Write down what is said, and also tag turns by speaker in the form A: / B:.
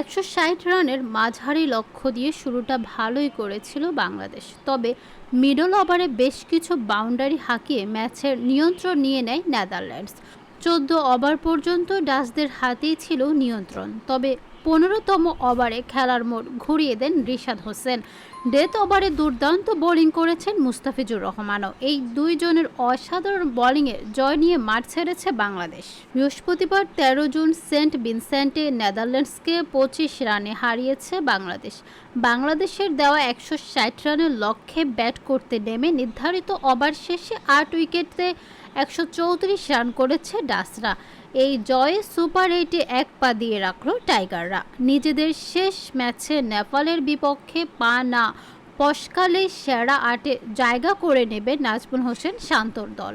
A: একশো ষাট রানের মাঝারি লক্ষ্য দিয়ে শুরুটা ভালোই করেছিল বাংলাদেশ। তবে মিডল ওভারে বেশ কিছু বাউন্ডারি হাঁকিয়ে ম্যাচের নিয়ন্ত্রণ নিয়ে নেয় নেদারল্যান্ডস। চোদ্দ ওভার পর্যন্ত ডাসদের হাতেই ছিল নিয়ন্ত্রণ। তবে পনেরোতম ওভারে খেলার মোড় ঘুরিয়ে দেন রিশাদ হোসেন। ডেথ ওভারে দুর্দান্ত বোলিং করেছেন মুস্তাফিজুর রহমানও। এই দুইজনের অসাধারণ বোলিংয়ে জয় নিয়ে মাঠ ছেড়েছে বাংলাদেশ। বৃহস্পতিবার তেরো জুন সেন্ট ভিনসেন্টে নেদারল্যান্ডসকে পঁচিশ রানে হারিয়েছে বাংলাদেশ। বাংলাদেশের দেওয়া একশো ষাট রানের লক্ষ্যে ব্যাট করতে নেমে নির্ধারিত ওভার শেষে আট উইকেটে একশো চৌত্রিশ রান করেছে ডাসরা। এই জয়ে সুপার এইটে এক পা দিয়ে রাখল টাইগাররা নিজেদের শেষ ম্যাচে নেপালের বিপক্ষে পা না পশকালে সেরা আটে জায়গা করে নেবে নাজমুল হোসেন শান্তর দল।